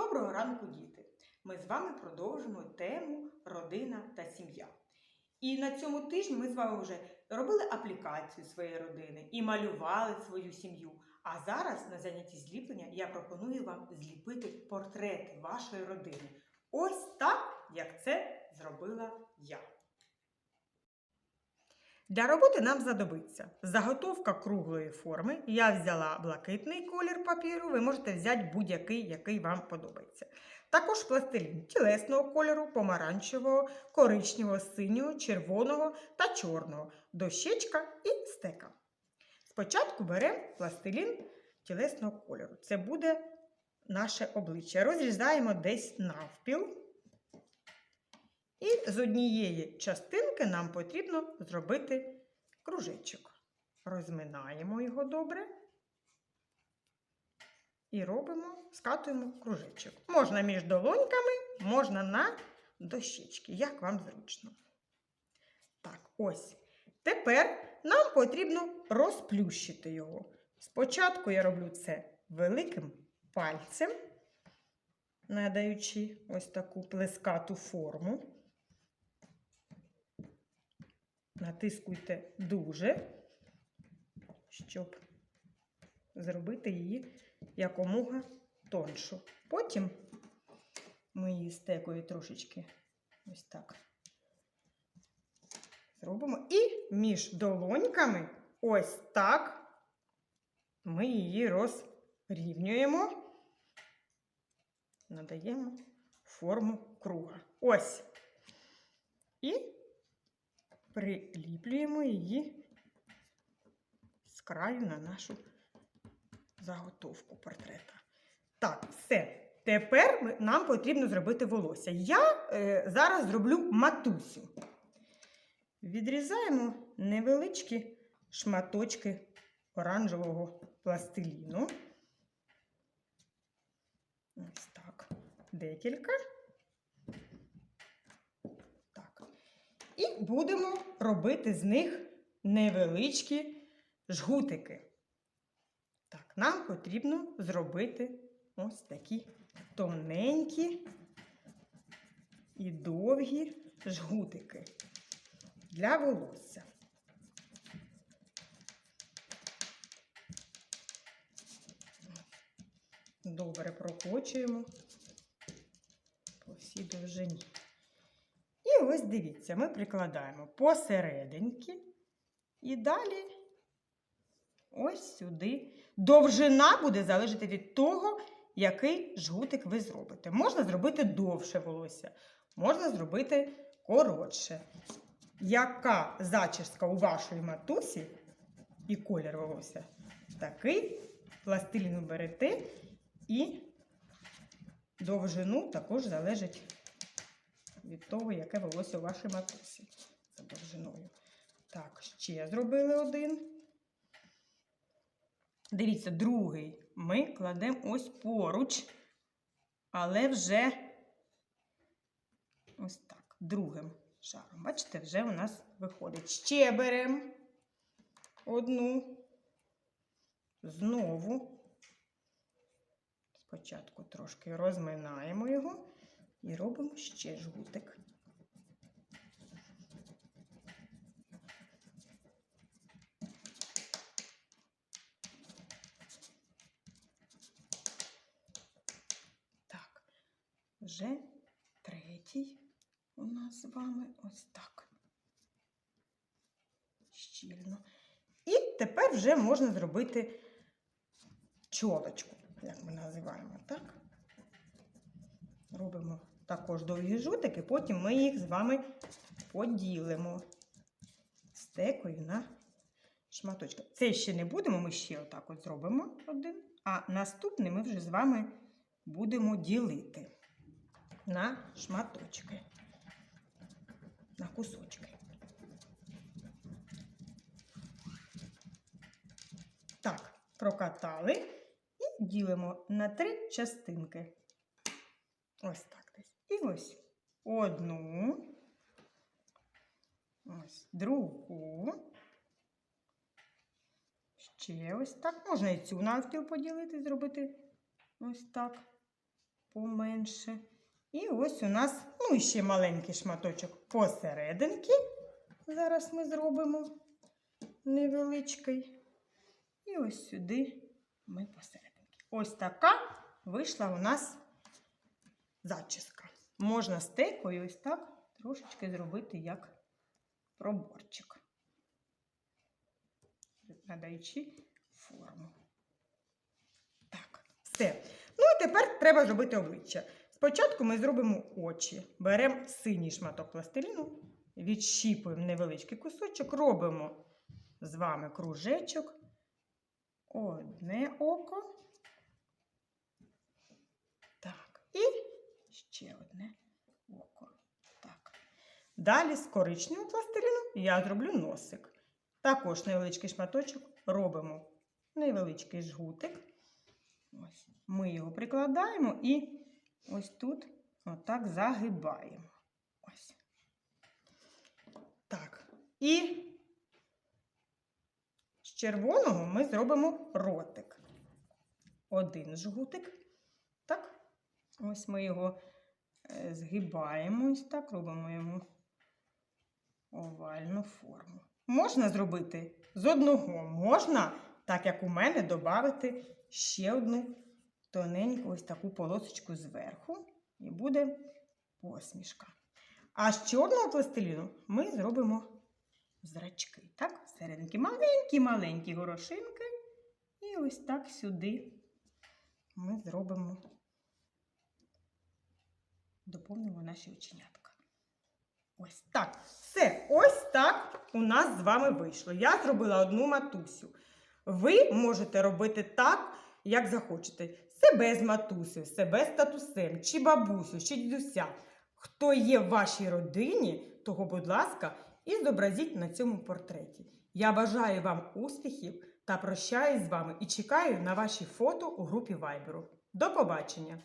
Доброго ранку, діти! Ми з вами продовжимо тему родина та сім'я. І на цьому тижні ми з вами вже робили аплікацію своєї родини і малювали свою сім'ю. А зараз на занятті зліплення я пропоную вам зліпити портрети вашої родини. Ось так, як це зробила я. Для роботи нам знадобиться заготовка круглої форми. Я взяла блакитний колір папіру, ви можете взяти будь-який, який вам подобається. Також пластилін тілесного кольору, помаранчевого, коричневого, синього, червоного та чорного, дощечка і стека. Спочатку беремо пластилін тілесного кольору. Це буде наше обличчя. Розрізаємо десь навпіл. І з однієї частинки нам потрібно зробити кружечок. Розминаємо його добре і робимо, скатуємо кружечок. Можна між долоньками, можна на дощечки, як вам зручно. Так, ось. Тепер нам потрібно розплющити його. Спочатку я роблю це великим пальцем, надаючи ось таку плескату форму. Натискуйте дуже, щоб зробити її якомога тоншу. Потім ми її стекою трошечки ось так зробимо. І між долоньками ось так ми її розрівнюємо, надаємо форму круга. Ось. І приліплюємо її з краю на нашу заготовку портрета. Так, все. Тепер нам потрібно зробити волосся. Я е, зараз зроблю матусю. Відрізаємо невеличкі шматочки оранжевого пластиліну. Ось так. Декілька. Так. І будемо робити з них невеличкі жгутики. Так, нам потрібно зробити ось такі тоненькі і довгі жгутики для волосся. Добре прокочуємо по всій довжині. Ось дивіться, ми прикладаємо посерединки і далі ось сюди. Довжина буде залежати від того, який жгутик ви зробите. Можна зробити довше волосся, можна зробити коротше. Яка зачіска у вашої матусі і колір волосся, такий пластилін берете і довжину також залежить від того, яке волосся у вашій матусі за довжиною. Так, ще зробили один. Дивіться, другий ми кладемо ось поруч, але вже ось так, другим шаром. Бачите, вже у нас виходить. Ще беремо одну. Знову. Спочатку трошки розминаємо його і робимо ще жгутик. Так, вже третій у нас з вами ось так. Щільно. І тепер вже можна зробити чолочку, як ми називаємо, так? Робимо також довгі жутики, потім ми їх з вами поділимо стекою на шматочки. Це ще не будемо, ми ще отак от зробимо один, а наступний ми вже з вами будемо ділити на шматочки, на кусочки. Так, прокатали і ділимо на три частинки. Ось так десь. І ось одну, ось другу. Ще ось так. Можна і цю навпіл поділити, зробити ось так. поменше. І ось у нас, ну, і ще маленький шматочок посерединки. Зараз ми зробимо невеличкий. І ось сюди ми посерединки. Ось така вийшла у нас зачіска. Можна стекою ось так трошечки зробити як проборчик, надаючи форму. Так, все. Ну і тепер треба зробити обличчя. Спочатку ми зробимо очі. Беремо синій шматок пластиліну, відщіпуємо невеличкий кусочок, робимо з вами кружечок. Одне око. Так, і ще одне око. Так. Далі з коричневого пластиліну я зроблю носик. Також невеличкий шматочок робимо невеличкий жгутик. Ось. Ми його прикладаємо і ось тут отак загибаємо. Ось. Так. І з червоного ми зробимо ротик. Один жгутик. Ось ми його е, згибаємо ось так, робимо йому овальну форму. Можна зробити з одного, можна, так як у мене, додати ще одну тоненьку ось таку полосочку зверху, і буде посмішка. А з чорного пластиліну ми зробимо зрачки. Так, серединки маленькі-маленькі горошинки. І ось так сюди ми зробимо, доповнимо наші оченятка. Ось так. Все, ось так у нас з вами вийшло. Я зробила одну матусю. Ви можете робити так, як захочете. Себе з матусею, себе з татусем, чи бабусю, чи дідуся. Хто є в вашій родині, того, будь ласка, і зобразіть на цьому портреті. Я бажаю вам успіхів та прощаюсь з вами і чекаю на ваші фото у групі Вайберу. До побачення!